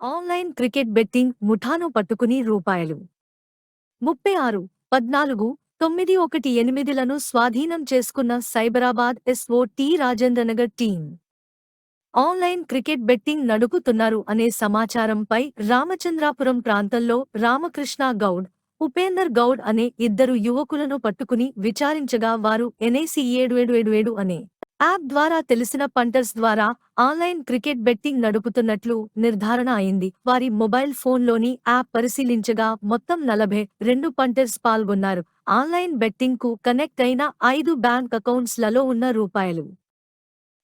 Online cricket betting ముఠాను పట్టుకుని రూపాయలు. ముప్పై ఆరు పద్నాలుగు తొమ్మిది ఒకటి ఎనిమిదిలను స్వాధీనం చేసుకున్న Cyberabad S O T Rajendranagar team. Online cricket betting నడుపుతున్నారు అనే సమాచారంపై రామచంద్రాపురం ప్రాంతంలో రామకృష్ణ గౌడ్ ఉపేందర్ గౌడ్ అనే ఇద్దరు యువకులను పట్టుకుని విచారించగా వారు ఎన్ఐసి ఏడు ఏడు ఏడు ఏడు అనే యాప్ ద్వారా తెలిసిన పంటర్స్ ద్వారా ఆన్లైన్ క్రికెట్ బెట్టింగ్ నడుపుతున్నట్లు నిర్ధారణ అయింది. వారి మొబైల్ ఫోన్లోని యాప్ పరిశీలించగా మొత్తం నలభై రెండు పంటర్స్ పాల్గొన్నారు. ఆన్లైన్ బెట్టింగ్కు కనెక్ట్ అయిన ఐదు బ్యాంక్ అకౌంట్స్లలో ఉన్న రూపాయలు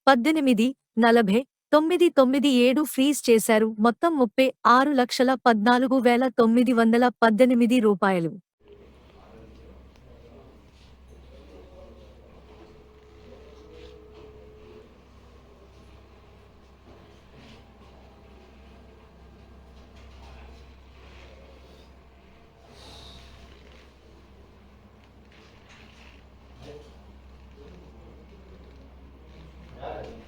పద్దెనిమిది నలభై తొమ్మిది తొమ్మిది ఏడు ఫ్రీజ్ చేశారు. మొత్తం ముప్పై ఆరు లక్షల పద్నాలుగు వేల తొమ్మిది వందల పద్దెనిమిది రూపాయలు. Amen.